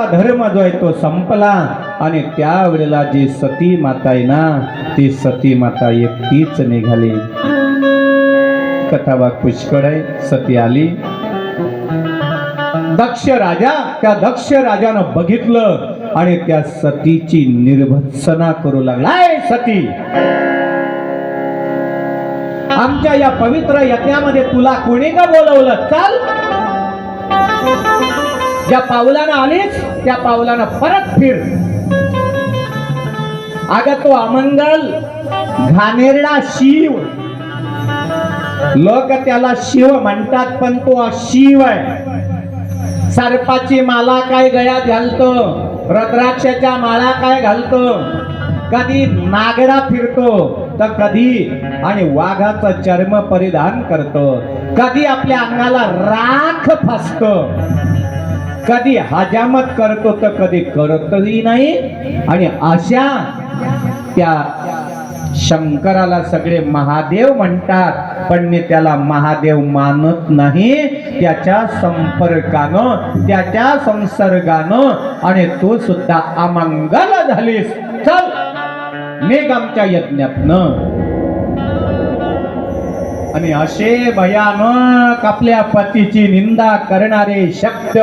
आता धर्म जो आहे तो संपला आणि त्यावेळेला जी सती माता आहे ना ती सती माता एकटीच निघाली. कथाभाग पुष्कळ आहे सती आली. दक्ष राजा त्या दक्ष राजानं बघितलं आणि त्या सतीची निर्भत्सना करू लागलाय सती! आमच्या या पवित्र यज्ञामध्ये तुला कोणी का बोलवलं? चाल. ज्या पावलानं आलीस त्या पावलानं परत फिर. अग तो अमंगल घाणेरडा शिव. लोक त्याला शिव म्हणतात पण तो शिव आहे. सर्पाची माला काय गळ्यात घालतो? रुद्राक्षाच्या माळा काय घालतो? कधी नागडा फिरतो तर कधी आणि वाघाचं चर्म परिधान करतो. कधी आपल्या अंगाला राख फसतो. कधी हजामत करतो तर कधी करतही नाही. आणि अशा त्या शंकराला सगळे महादेव म्हणतात पण मी त्याला महादेव मानत नाही. त्याच्या संपर्कानं त्याच्या संसर्गानं आणि तू सुद्धा अमंगल झालीस. चल निघ आमच्या यज्ञातनं. आणि असे भयानक आपल्या पतीची निंदा करणारे शब्द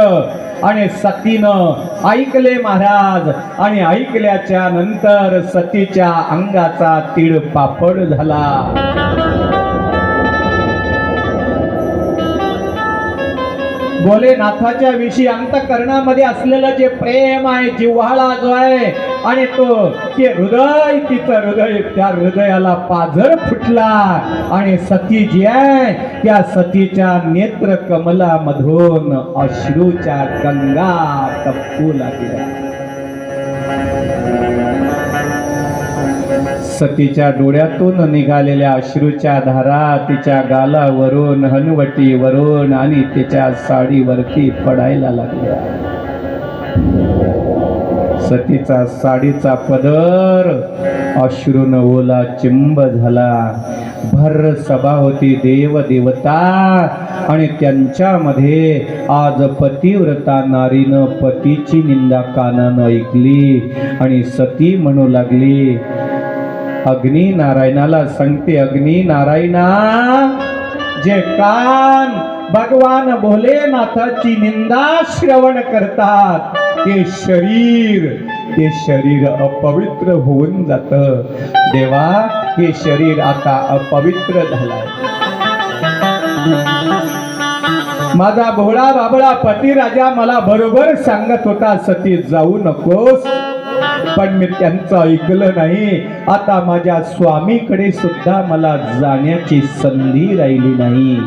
आणि सतीनं ऐकले महाराज. आणि ऐकल्याच्या नंतर सतीच्या अंगाचा तीळ पापड झाला. भोलेनाथाच्या विषयी अंतकरणामध्ये असलेलं जे प्रेम आहे जिव्हाळा जो आहे आणि तो ते हृदय तिचं हृदय त्या हृदयाला पाझर फुटला. आणि सती जी आहे त्या सतीच्या नेत्र कमलामधून अश्रूच्या गंगा टप्पू लागल्या सतीच्या डोळ्यातून निघालेल्या अश्रूच्या धारा तिच्या गालावरून हनवटीवरून आणि तिच्या साडीवरती पडायला लागल्या. सतीचा साडीचा पदर. अश्रून ओला चिंब झाला. भर सभा होती देव देवता आणि त्यांच्यामध्ये आज पतिव्रता नारीनं पतीची निंदा कानानं ऐकली. आणि सती म्हणू लागली अग्नी नारायणाला सांगते अग्नी नारायणा जे कान भगवान भोलेनाथाची निंदा श्रवण करतात ते शरीर ते शरीर अपवित्र होऊन जात. देवा हे शरीर आता अपवित्र झालाय. माझा भोळा बाबळा पती राजा मला बरोबर सांगत होता सती जाऊ नकोस. पण मी त्यांचं ऐकलं नाही. आता माझ्या स्वामीकडे सुद्धा मला जाण्याची संधी राहिली नाही.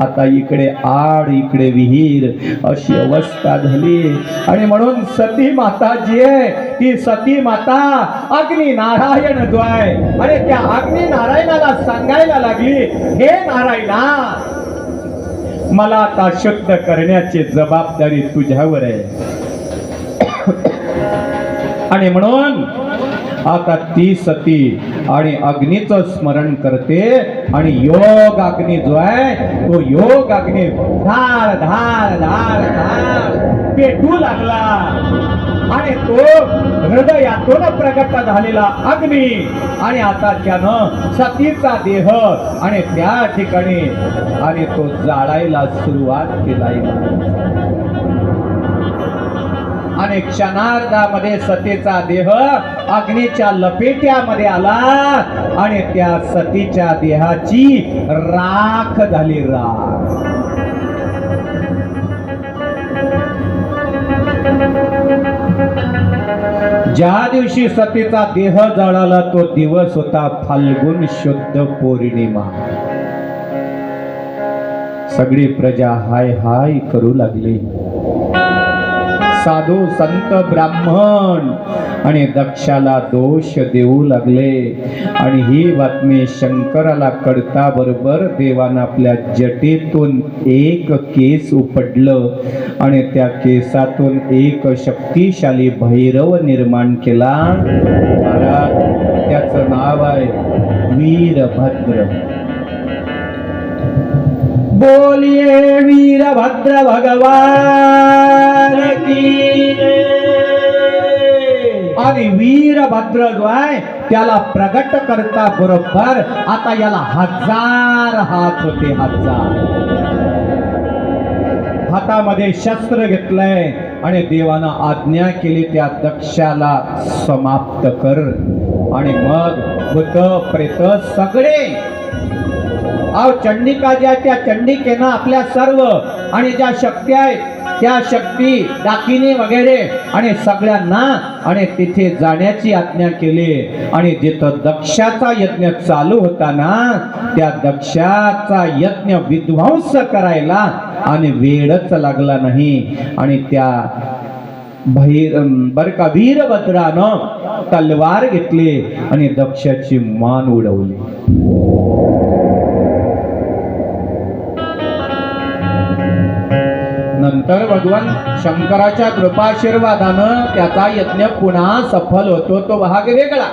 आता इकडे आड इकडे विहीर अशी अवस्था झाली. आणि म्हणून सती माता जी आहे ती सती माता अग्नी नारायण जो आहे आणि त्या अग्नी नारायणाला सांगायला लागली हे नारायणा मला आता शुद्ध करण्याची जबाबदारी तुझ्यावर आहे. आणि म्हणून आता ती सती आणि अग्नीचं स्मरण करते आणि योग अग्नी जो आहे तो योग अग्नी धार धार धार धार पेटू लागला. आणि तो हृदयातून प्रगट झालेला अग्नी आणि आता त्यानं सतीचा देह आणि त्या ठिकाणी आणि तो जाळायला सुरुवात केला आणि क्षणार्धामध्ये सतीचा देह अग्नीच्या लपेट्यामध्ये आला आणि त्या सतीच्या देहाची राख झाली राख. ज्या दिवशी सतीचा देह जळाला तो दिवस होता फाल्गुन शुद्ध पौर्णिमा. सगळी प्रजा हाय हाय करू लागली. साधू संत ब्राह्मण. आणि दक्षाला दोष देऊ लागले. आणि ही बातमी शंकराला कळता बरोबर देवानं आपल्या जटेतून एक केस उपडलं. आणि त्या केसातून एक शक्तिशाली भैरव निर्माण केला. महाराज त्याचं नाव आहे वीरभद्र. बोलिए वीरभद्र भगवान आणि वीरभद्र जो आहे त्याला प्रगट करता बरोबर. आता याला हजार हात होते हजार. हातामध्ये शस्त्र घेतलंय आणि देवानं आज्ञा केली त्या दक्षाला समाप्त कर. आणि मग भूत प्रेत सगळे अहो चंडिका ज्या त्या चंडिकेनं आपल्या सर्व आणि ज्या शक्ती आहेत त्या शक्ती दाकिनी वगैरे आणि सगळ्यांना आणि तिथे जाण्याची आज्ञा केली. आणि जिथं दक्षाचा यज्ञ चालू होता ना त्या दक्षाचा यज्ञ विध्वंस करायला आणि वेळच लागला नाही. आणि त्या भैर बर का वीरभद्रानं तलवार घेतली आणि दक्षाची मान उडवली. नंतर भगवान शंकराच्या कृपाशीर्वादानं त्याचा यज्ञ पुन्हा सफल होतो तो भाग वेगळा.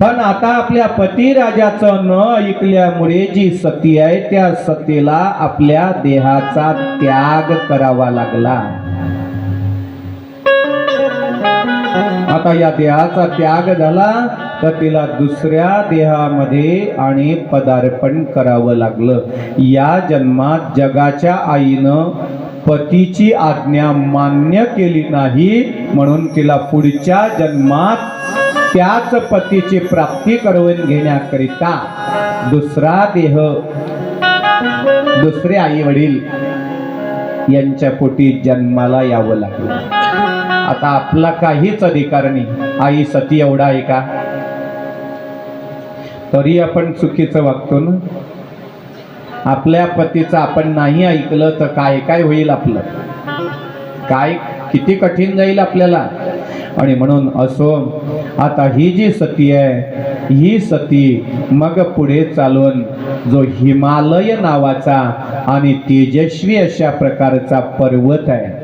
पण आता आपल्या पती राजाचं न ऐकल्यामुळे जी सती आहे त्या सतीला आपल्या देहाचा त्याग करावा लागला. आता या देहाचा त्याग झाला तर तिला दुसऱ्या देहामध्ये आणि पदार्पण करावं लागलं. या जन्मात जगाच्या आईनं पतीची आज्ञा मान्य केली नाही म्हणून तिला पुढच्या जन्मात त्याच पतीची प्राप्ती करवून घेण्याकरिता दुसरा देह दुसरे आई वडील यांच्या पोटी जन्माला यावं लागलं. आता आपला काहीच अधिकार नाही. आई सती एवढा आहे का? तरी आपण चुकीचं वागतो ना? आपल्या पतीचं आपण नाही ऐकलं तर काय काय होईल आपलं? काय किती कठीण जाईल आपल्याला? आणि म्हणून असो आता ही जी सती आहे ही सती मग पुढे चालून जो हिमालय नावाचा आणि तेजस्वी अशा प्रकारचा पर्वत आहे.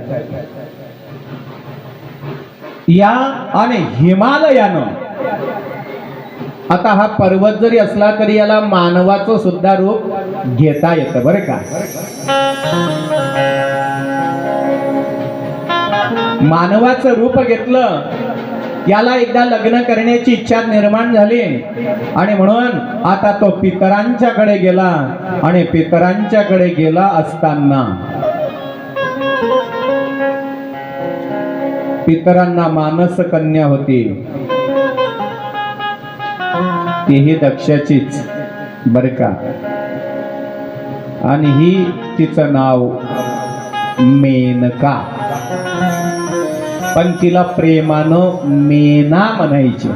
या आणि हिमालयानं आता हा पर्वत जरी असला तरी याला मानवाचं सुद्धा रूप घेता येतं बरं का? मानवाचं रूप घेतलं याला एकदा लग्न करण्याची इच्छा निर्माण झाली. आणि म्हणून आता तो पितरांच्याकडे गेला आणि पितरांच्याकडे गेला असताना. पितरांना मानस कन्या होती. तीही दक्षाचीच बर का? आणि ही तिचं नाव मेनका. पण तिला प्रेमानं मेना म्हणायची.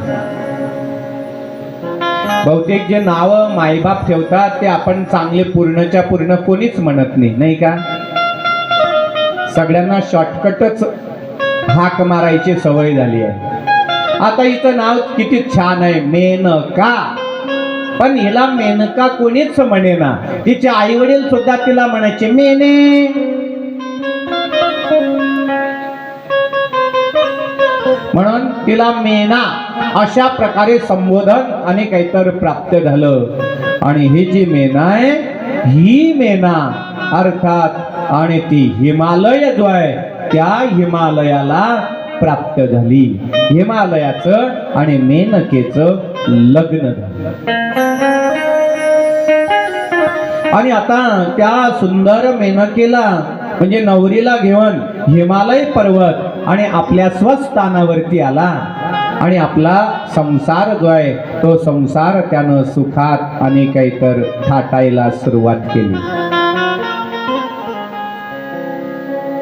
बहुतेक जे नाव मायबाप ठेवतात ते आपण चांगले पूर्णच्या पूर्ण कोणीच म्हणत नाही नाही का? सगळ्यांना शॉर्टकटच हाक मारायची सवय झाली आहे. आता हिचं नाव किती छान आहे मेनका. पण हिला मेनका कोणीच म्हणे ना. तिचे आई वडील सुद्धा तिला म्हणायचे मेने. म्हणून तिला मेना अशा प्रकारे संबोधन आणि काहीतरी प्राप्त झालं. आणि ही जी मेना आहे ही मेना अर्थात आणि ती हिमालय जो आहे त्या हिमालयाला प्राप्त झाली. हिमालयाचं आणि मेनकेचं लग्न झालं. आणि आता त्या सुंदर मेनकेला म्हणजे नवरीला घेऊन हिमालय पर्वत आणि आपल्या स्वस्थानावरती आला. आणि आपला संसार जो आहे तो संसार त्यानं सुखात आणि काहीतर थाटायला सुरुवात केली.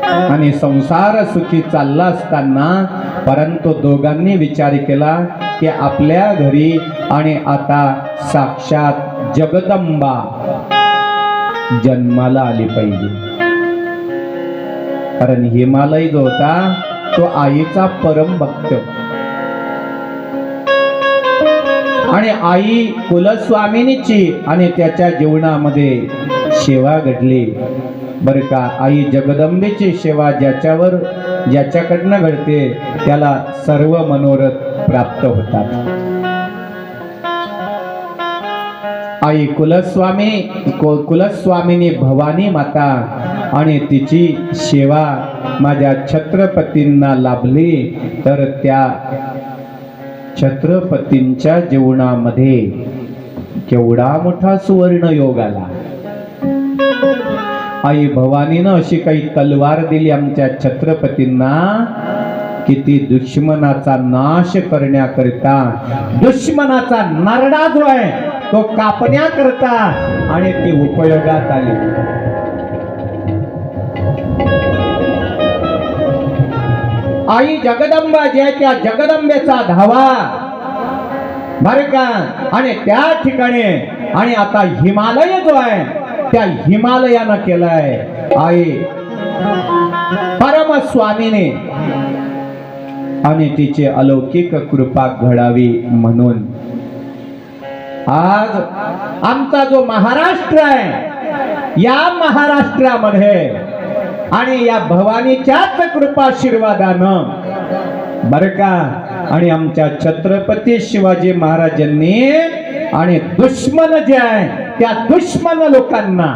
आणि संसार सुखी चालला असताना परंतु दोघांनी विचार केला की आपल्या घरी आणि आता साक्षात जगदंबा जन्माला आली पाहिजे. कारण हिमालय जो होता तो आईचा परम भक्त. आणि आई कुलस्वामिनीची आणि त्याच्या जीवनामध्ये सेवा घडली. बरं का? आई जगदंबेची सेवा ज्याच्यावर ज्याच्याकडनं घडते त्याला सर्व मनोरथ प्राप्त होतात. आई कुलस्वामी कु- कुलस्वामिनी भवानी माता आणि तिची सेवा माझ्या छत्रपतींना लाभली तर त्या छत्रपतींच्या जीवनामध्ये केवढा मोठा सुवर्ण योग आला. आई भवानीनं अशी काही तलवार दिली आमच्या छत्रपतींना किती दुश्मनाचा नाश करण्याकरिता दुश्मनाचा नरडा जो आहे तो कापण्याकरता आणि ती उपयोगात आली. आई जगदंबा जे आहे त्या जगदंबेचा धावा. बर का? आणि त्या ठिकाणी आणि आता हिमालय जो आहे त्या हिमालयानं केलाय. आई परमस्वामीने आणि तिचे अलौकिक कृपा घडावी म्हणून. आज आमचा जो महाराष्ट्र आहे या महाराष्ट्रामध्ये आणि या भवानीच्याच कृपाशीर्वादानं बर का? आणि आमच्या छत्रपती शिवाजी महाराजांनी आणि दुश्मन जे आहे त्या दुश्मन लोकांना.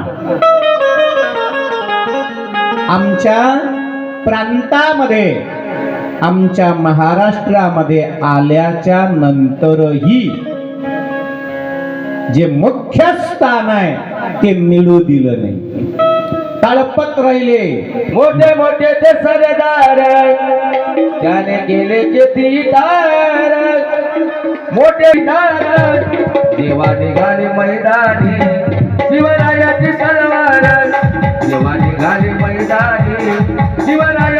आमच्या प्रांतामध्ये आमच्या महाराष्ट्रामध्ये आल्याच्या नंतरही जे मुख्य स्थान आहे ते मिळू दिलं नाही. तळपत राहिले. मोठे मोठे ते सरदार. त्याने गेले किती दार मोठे दार देवा निघाले मैदानी. शिवरायाची सलवार. देवा निघाले मैदानी. शिवराय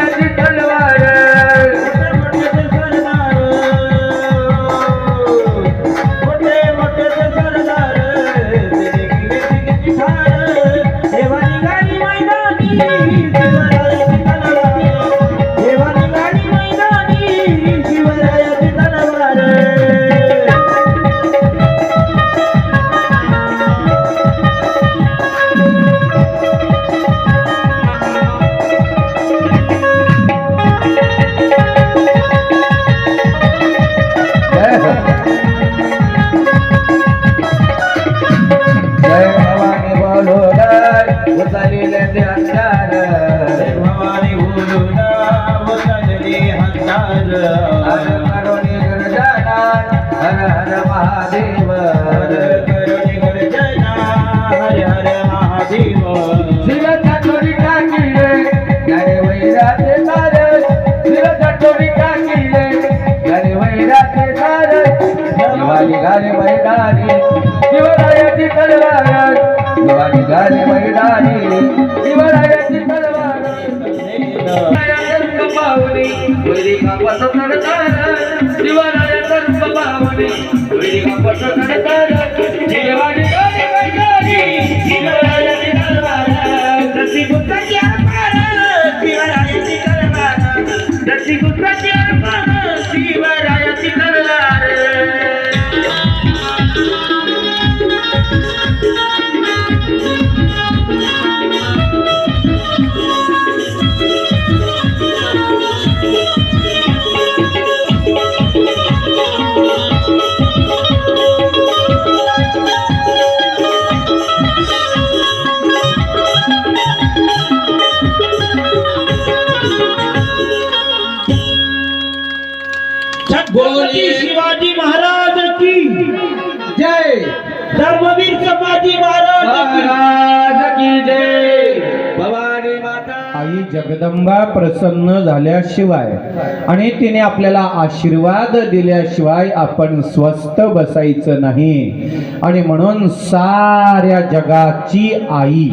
वैरी कापस चढतार शिवराया सर्व पावनी वैरी कापस चढतार जगदंबा प्रसन्न झाल्याशिवाय आणि तिने आपल्याला आशीर्वाद दिल्याशिवाय आपण स्वस्थ बसायचं नाही. आणि म्हणून साऱ्या जगाची आई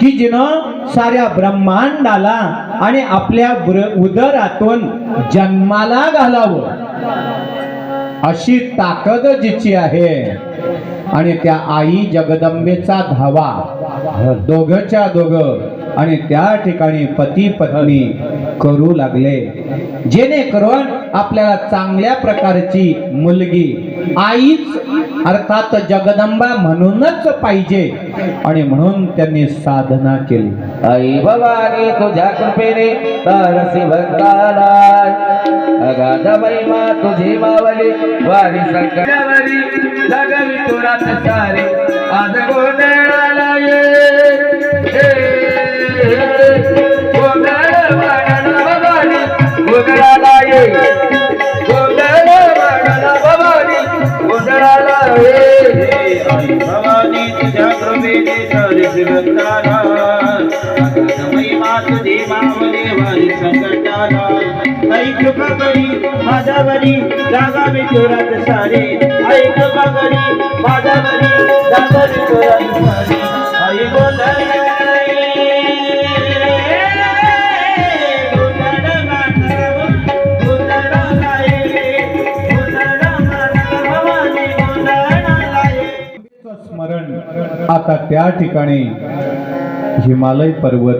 की जिनं साऱ्या ब्रह्मांडाला आणि आपल्या उदरातून जन्माला घालावं अशी ताकद जिची आहे. आणि त्या आई जगदंबेचा धावा दोघच्या दोघ आणि त्या ठिकाणी पती पत्नी करू लागले. जेणेकरून आपल्याला चांगल्या प्रकारची मुलगी आईच अर्थात जगदंबा म्हणूनच पाहिजे. आणि म्हणून त्यांनी साधना केली. आई भवानी तुझ्या कृपेने तारसी अगाध महिमा तुझी मावली वारी संकटावरी लगवी तुरात सारी आज गोंधळा त्या कृपेने सरसगंधारा समय मात देवावले माझ्यावरी जागा चोरात सारे आई कृपा माझ्यावरी जागा चोरात सारे आई आता त्या ठिकाणी हिमालय पर्वत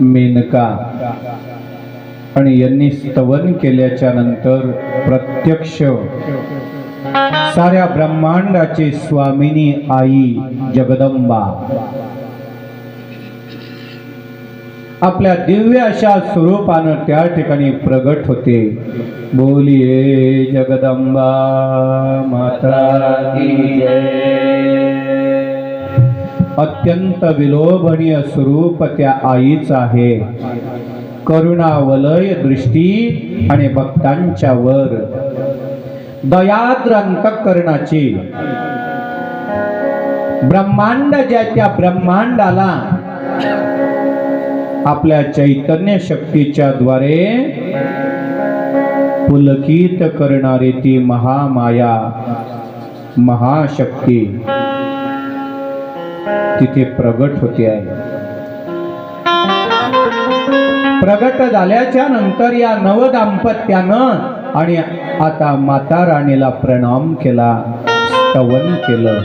मेनका. आणि यांनी स्तवन केल्याच्यानंतर प्रत्यक्ष साऱ्या ब्रह्मांडाची स्वामिनी आई जगदंबा. आपल्या दिव्य अशा स्वरूपानं त्या ठिकाणी प्रगट होते. बोलिये जगदंबा माता अत्यंत विलोभनीय स्वरूप त्या आईच आहे. करुणावलय दृष्टी आणि भक्तांच्या वर. दयाद्र अंतकरणाची ब्रह्मांड ज्या त्या ब्रह्मांडाला आपल्या चैतन्य शक्तीच्या द्वारे पुलकित करणारी ती महामाया महाशक्ती. तिथे प्रगट होते आहे. प्रगट झाल्याच्यानंतर या नव दाम्पत्यानं आणि आता माता राणीला प्रणाम केला स्तवन केलं.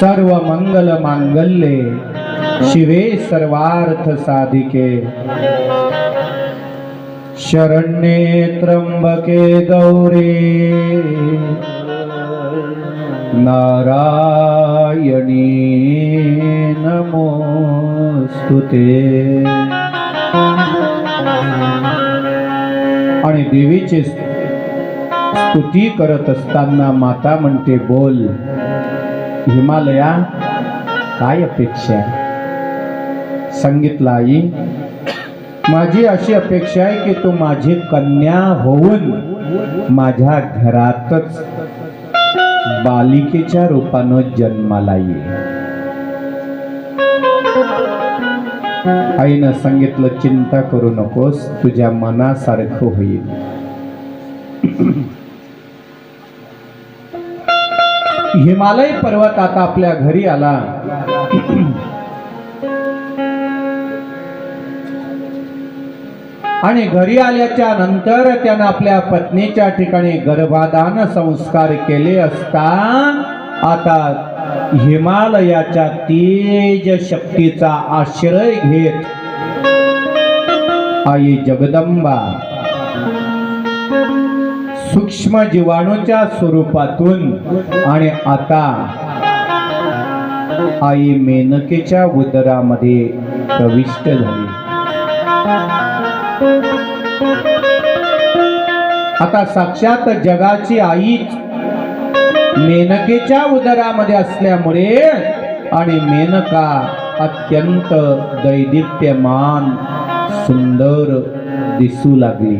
सर्व मंगल मांगल्ये शिवे सर्वार्थ साधिके. शरण्ये त्र्यंबके गौरे. नारायणी नमोस्तुते आणि देवीची स्तुती करत असताना माता म्हणते बोल हिमालया काय अपेक्षा सांगितलं आई माझी अशी अपेक्षा आहे की तू माझी कन्या होऊन माझ्या घरातच बालिकेच्या रूपानं जन्माला ये आईनं सांगितलं चिंता करू नकोस तुझ्या मनासारखं होईल. हिमालय पर्वत आता आपल्या घरी आला. आणि घरी आल्याच्यानंतर त्यानं आपल्या पत्नीच्या ठिकाणी गर्भाधान संस्कार केले असता आता हिमालयाच्या तेज शक्तीचा आश्रय घेत आई जगदंबा सूक्ष्म जीवाणूच्या स्वरूपातून आणि आता आई मेनकेच्या उदरामध्ये प्रविष्ट झाली. आता साक्षात जगाची आईच मेनकेच्या उदरामध्ये असल्यामुळे आणि मेनका अत्यंत दैदिप्यमान सुंदर दिसू लागली.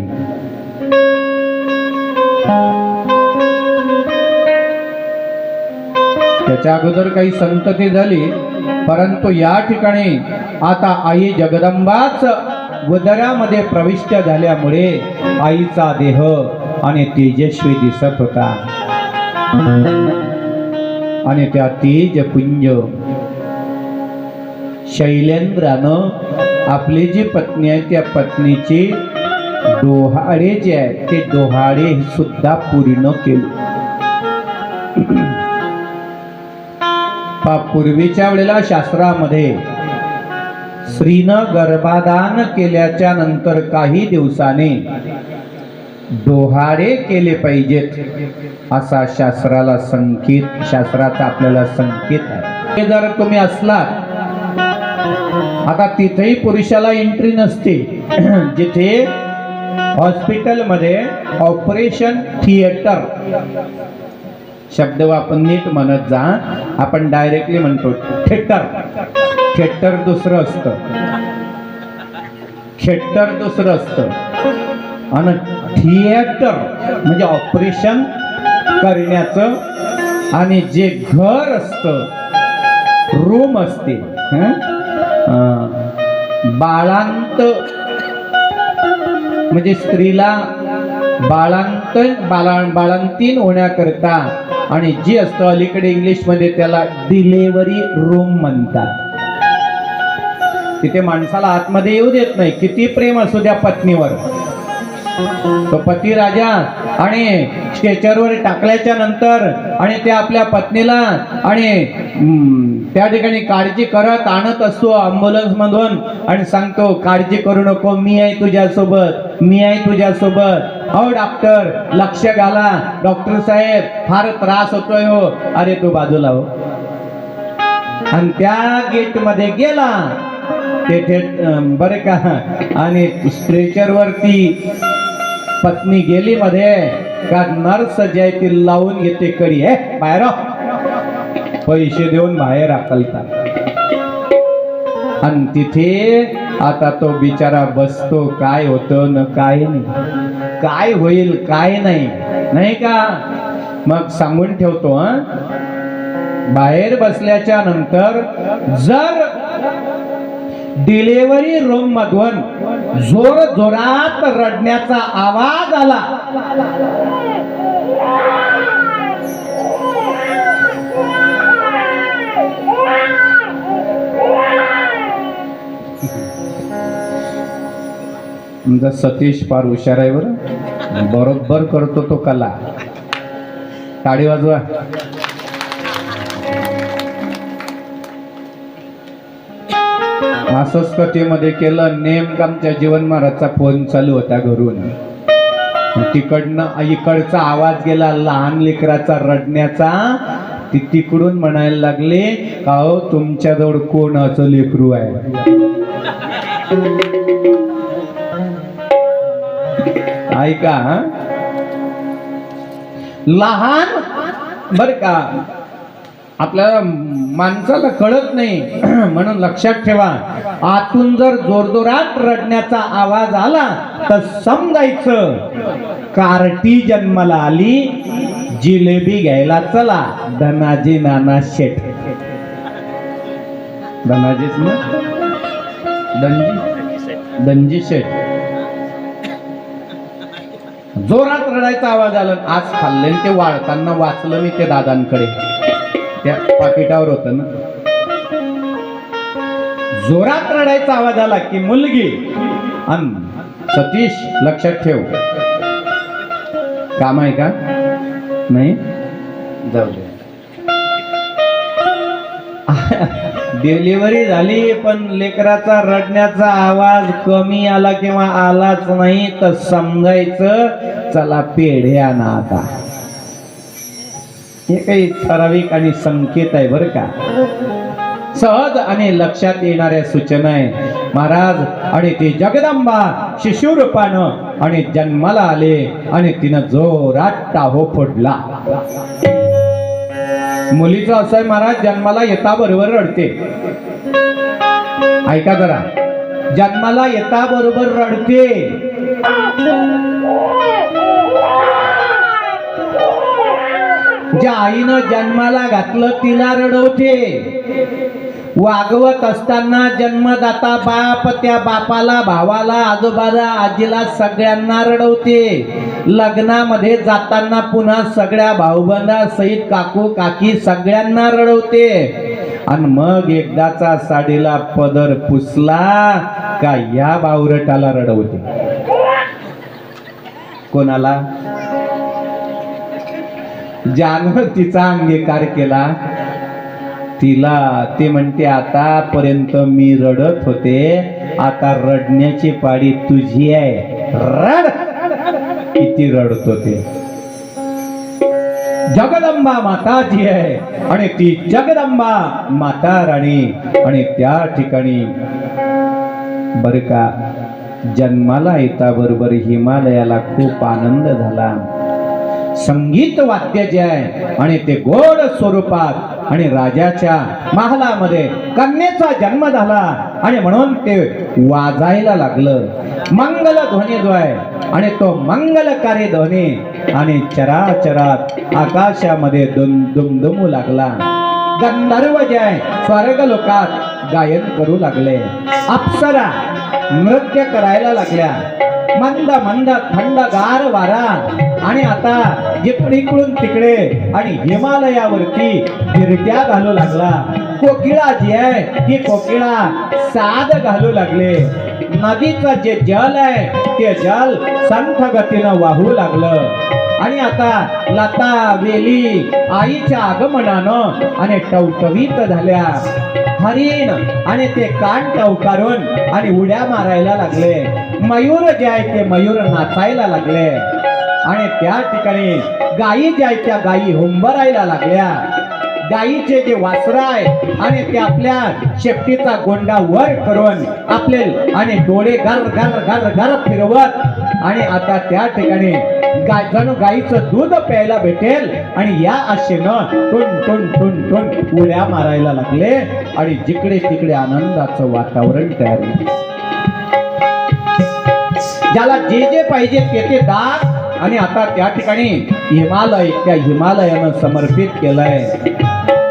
त्याच्या अगोदर काही संतती झाली परंतु या ठिकाणी आता आई जगदंबाच उदरामध्ये प्रविष्ट झाल्यामुळे आईचा देह आणि तेजस्वी दिसत होता. आणि त्या तेज पुंज शैलेंद्रानं आपली जी पत्नी आहे त्या पत्नीची डोहाळे जे आहे ते डोहाळे सुद्धा पूर्ण केले. पूर्वीच्या वेळेला शास्त्रामध्ये स्त्रीनं गर्भाधान केल्याच्यानंतर काही दिवसाने डोहाळे केले पाहिजेत असा शास्त्राला संकेत शास्त्राचा आपल्याला संकेत आहे. हे जर तुम्ही असलात आता तिथेही पुरुषाला एंट्री नसते. जिथे हॉस्पिटलमध्ये ऑपरेशन थिएटर शब्द आपण नीट म्हणत जा आपण डायरेक्टली म्हणतो थिएटर. थिएटर दुसरं असतं. थिएटर दुसरं असतं. आणि थिएटर म्हणजे ऑपरेशन करण्याचं आणि जे घर असतं रूम असते बाळांत म्हणजे स्त्रीला बाळांत बाळा बाळांतीन होण्याकरता आणि जी असतं अलीकडे इंग्लिशमध्ये त्याला डिलेवरी रूम म्हणतात. तिथे माणसाला आतमध्ये येऊ देत नाही. किती प्रेम असू द्या पत्नीवर. तो पती राजा आणि स्टेचरवर टाकल्याच्या नंतर आणि त्या आपल्या पत्नीला आणि त्या ठिकाणी काळजी करत आणत असतो अम्ब्युलन्स मधून आणि सांगतो काळजी करू नको मी आहे तुझ्यासोबत मी आहे तुझ्यासोबत. हो डॉक्टर लक्ष घाला डॉक्टर साहेब फार त्रास होतोय हो. अरे तू बाजूला हो. आणि त्या गेटमध्ये गेला. तेथे बरे का? आणि स्ट्रेचर वरती पत्नी गेली मध्ये का नर्स जे आहे ती लावून घेते कडी हे बाहेर हो. पैसे देऊन बाहेर हाकलतात आणि तिथे आता तो बिचारा बसतो काय होतं न काय नाही. काय होईल काय नाही. नाही का? मग सांगून ठेवतो बाहेर बसल्याच्या नंतर जर डिलेवरी रूम मधून जोर जोरात रडण्याचा आवाज आला. तुमचा सतीश फार हुशार आहे बरं. बरोबर करतो तो कला. टाळी वाजवा. असंच केलं नेमकं आमच्या जीवन महाराजचा फोन चालू होता घरून. तिकडनं इकडचा आवाज गेला लहान लेकराचा रडण्याचा. ती तिकडून म्हणायला लागले का हो तुमच्याजवळ कोणाचं लेकरू आहे? ऐका लहान? बर का. आपल्याला माणसाला कळत नाही. म्हणून लक्षात ठेवा. आतून जर जोरजोरात रडण्याचा आवाज आला तर समजायचं. कार्टी जन्माला आली जिलेबी घ्यायला चला. धनाजी नाना शेठ. धनाजीच ना? दंजी दंजी शेठ. जोरात रडायचा आवाज आला. आज खाल्ले ते वाळताना वाचलं मी ते दादांकडे. त्या पाकिटावर होत ना. जोरात रडायचा आवाज आला की मुलगी अन सतीश लक्षात ठेव. काम आहे का? नाही? जाऊ दे. डिलिव्हरी झाली पण लेकराचा रडण्याचा आवाज कमी आला किंवा आलाच नाही तर समजायचं चला पेढ्या ना आता. हे काही ठराविक आणि संकेत आहे बरं का? सहज आणि लक्षात येणाऱ्या सूचना आहे. महाराज आणि ती जगदंबा शिशुरूपानं आणि जन्माला आले आणि तिनं जोरात टाहो फोडला. मुलीचं असं आहे महाराज जन्माला येता बरोबर रडते. ऐका जरा. जन्माला येता बरोबर रडते. ज्या आईनं जन्माला घातलं तिला रडवते. वागवत असताना जन्मदाता बाप त्या बापाला भावाला आजोबाला आजीला सगळ्यांना रडवते. लग्नामध्ये जाताना पुन्हा सगळ्या भाऊबंधा सहित काकू काकी सगळ्यांना रडवते. आणि मग एकदाचा साडीला पदर पुसला का या बावरटाला रडवते. कोणाला? ज्यानं तिचा अंगीकार केला तिला ते म्हणते आतापर्यंत मी रडत होते. आता रडण्याची पाडी तुझी आहे. रड! किती रडत होते. जगदंबा माता जी आहे. आणि ती जगदंबा माता राणी. आणि त्या ठिकाणी बर का जन्माला येता बरोबर हिमालयाला खूप आनंद झाला. संगीत वाद्य जे आहे आणि ते गोड स्वरूपात आणि राजाच्या महालामध्ये कन्येचा जन्म झाला आणि म्हणून ते वाजायला लागलं. मंगल ध्वनी जो आहे आणि तो मंगलकारी ध्वनी आणि चराचरात आकाशामध्ये दुम दुमदुमू लागला. गंधर्व जे आहे स्वर्ग लोकात गायन करू लागले. अप्सरा नृत्य करायला लागल्या. मंद मंद थंडगार वारा. आणि आता इकडून तिकडे आणि हिमालयावरती फिरत्या घालू लागला. कोकिळा जी आहे ती कोकिळा साद घालू लागले. नदीचं जे जल आहे ते जल संथ गतीनं वाहू लागलं. आणि आता लता वेली आईच्या आगमनानं आणि टवटवीत झाल्या. हरिण आणि ते कान टवकारून आणि उड्या मारायला लागले. मयूर जे आहे ते मयूर नाचायला लागले. आणि त्या ठिकाणी गायी ज्या आहेत त्या गायी हुंबरायला लागल्या. गायीचे जे वासर आहे आणि ते आपल्या शेपटीचा गोंडा वर करून आपले आणि डोळे घर घर घर घर फिरवत. आणि आता त्या ठिकाणी गाय गाईचं दूध प्यायला भेटेल. आणि या आशेनं टुन टुन टुन टुन उड्या मारायला लागले. आणि जिकडे तिकडे आनंदाचं वातावरण तयार ज्याला जे जे पाहिजे ते ते दाग आणि आता त्या ठिकाणी हिमालय त्या हिमालयानं समर्पित केलंय.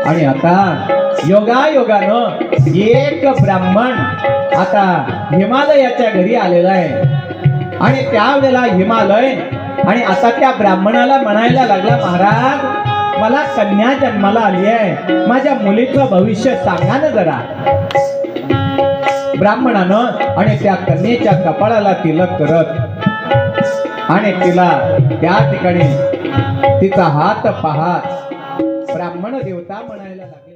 आणि आता योगायोगानं एक ब्राह्मण आता हिमालयाच्या घरी आलेला आहे. आणि त्यावेळेला हिमालय आणि आता त्या ब्राह्मणाला म्हणायला लागला महाराज मला कन्या जन्माला आली आहे. माझ्या मुलीचं भविष्य सांगा ना जरा. ब्राह्मणानं आणि त्या कन्येच्या कपाळाला तिलक करत आणि तिला त्या ठिकाणी तिचा हात पाहात ब्राह्मण देवता म्हणायला लागला.